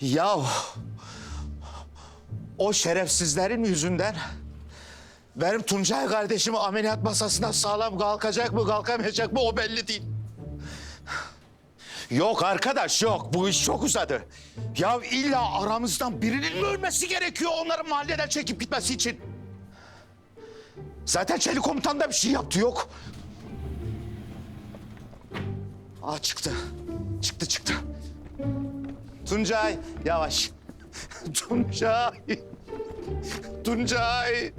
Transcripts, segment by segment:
Ya o şerefsizlerin yüzünden benim Tuncay kardeşim ameliyat masasına sağlam kalkacak mı kalkamayacak mı o belli değil. Yok arkadaş yok bu iş çok uzadı. Ya illa aramızdan birinin mi ölmesi gerekiyor onların mahalleden çekip gitmesi için? Zaten Çelik komutan da bir şey yaptı yok. Aa çıktı. Çıktı çıktı. Tuncay yavaş. Tuncay. Tuncay.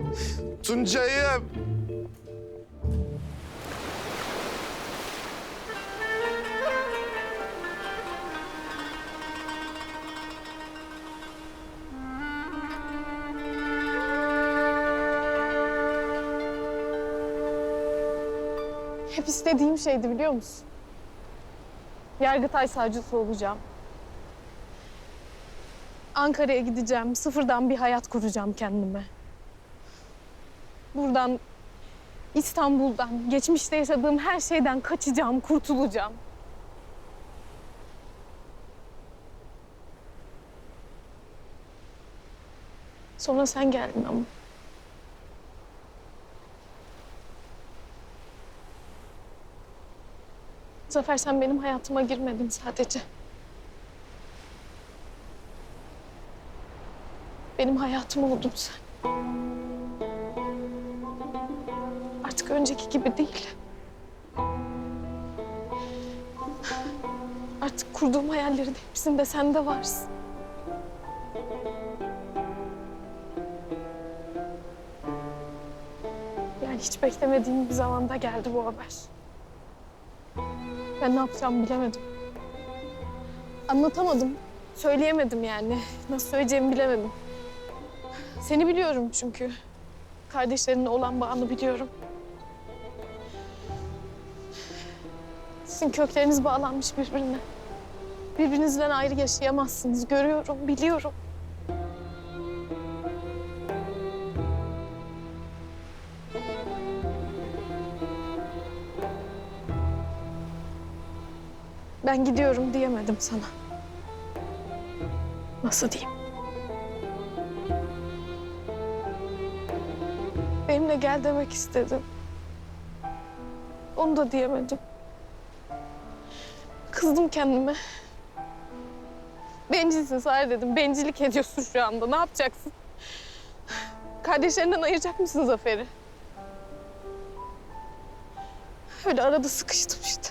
Tuncay'ım. Hep istediğim şeydi biliyor musun? Yargıtay savcısı olacağım. Ankara'ya gideceğim. Sıfırdan bir hayat kuracağım kendime. Buradan İstanbul'dan, geçmişte yaşadığım her şeyden kaçacağım, kurtulacağım. Sonra sen geldin ama. Zafer sen benim hayatıma girmedin sadece. Benim hayatım oldun sen. Artık önceki gibi değil. Artık kurduğum hayallerin hepsinde sen de varsın. Yani hiç beklemediğim bir zamanda geldi bu haber. Ben ne yapacağımı bilemedim. Anlatamadım. Söyleyemedim yani. Nasıl söyleyeceğimi bilemedim. Seni biliyorum çünkü. Kardeşlerinle olan bağını biliyorum. Sizin kökleriniz bağlanmış birbirine. Birbirinizden ayrı yaşayamazsınız. Görüyorum, biliyorum. Ben gidiyorum diyemedim sana. Nasıl diyeyim? Benimle gel demek istedim. Onu da diyemedim. Kızdım kendime. Bencilsin Sare dedim. Bencillik ediyorsun şu anda. Ne yapacaksın? Kardeşlerinden ayıracak mısın Zafer'i? Öyle arada sıkıştım işte.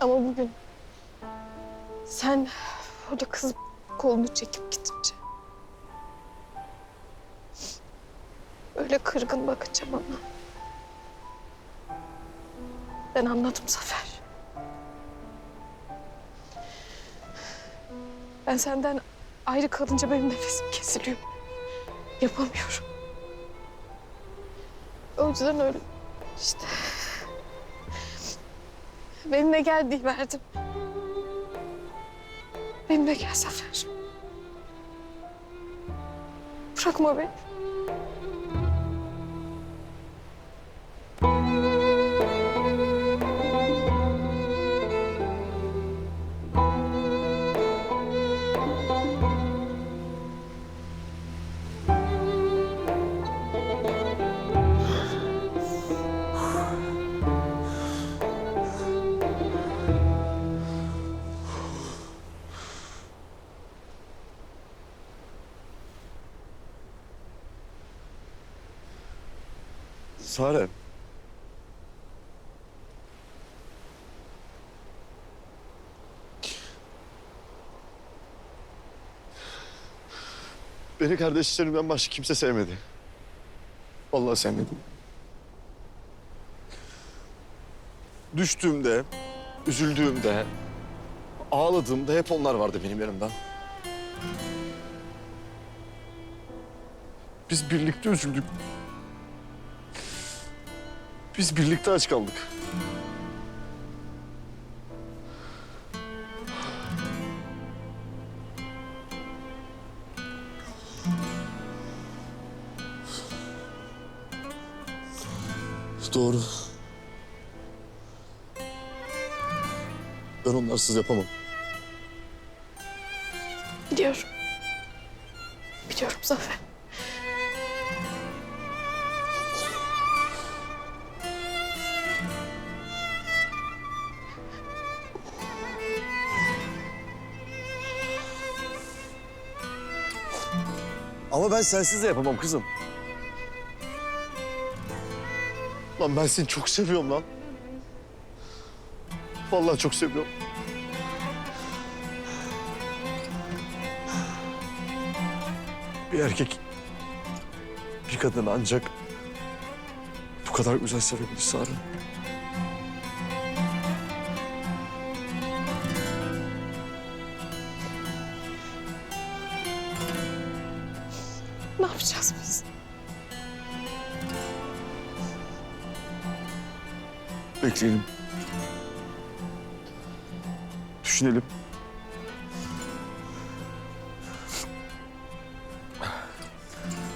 Ama bugün sen orada kız kolunu çekip gidince öyle kırgın bakınca bana ben anladım Zafer. Ben senden ayrı kalınca benim nefesim kesiliyor. Yapamıyorum. O yüzden öyle işte. Benimle gel diye verdim. Benimle gel Zafer. Bırakma beni. Sare. Beni kardeşlerimden başka kimse sevmedi. Vallahi sevmedi. Düştüğümde, üzüldüğümde, ağladığımda hep onlar vardı benim yanımda. Biz birlikte üzüldük. Biz birlikte aç kaldık. Doğru. Ben onlarsız yapamam. Biliyorum. Biliyorum Zafer. Ama ben sensiz de yapamam kızım. Lan ben seni çok seviyorum lan. Vallahi çok seviyorum. Bir erkek bir kadını ancak bu kadar güzel sevebilir Sare. Yapacağız biz? Bekleyelim. Düşünelim.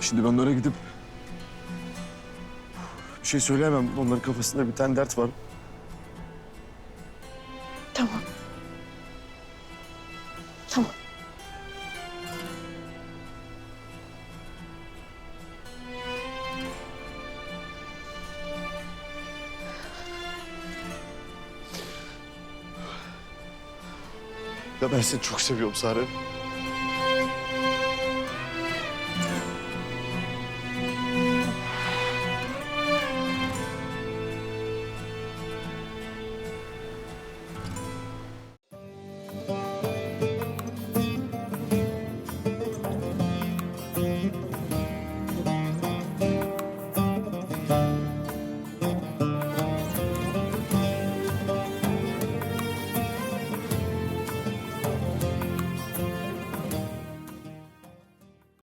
Şimdi ben oraya gidip bir şey söyleyemem. Onların kafasında bir tane dert var. Ya ben seni çok seviyorum Sare.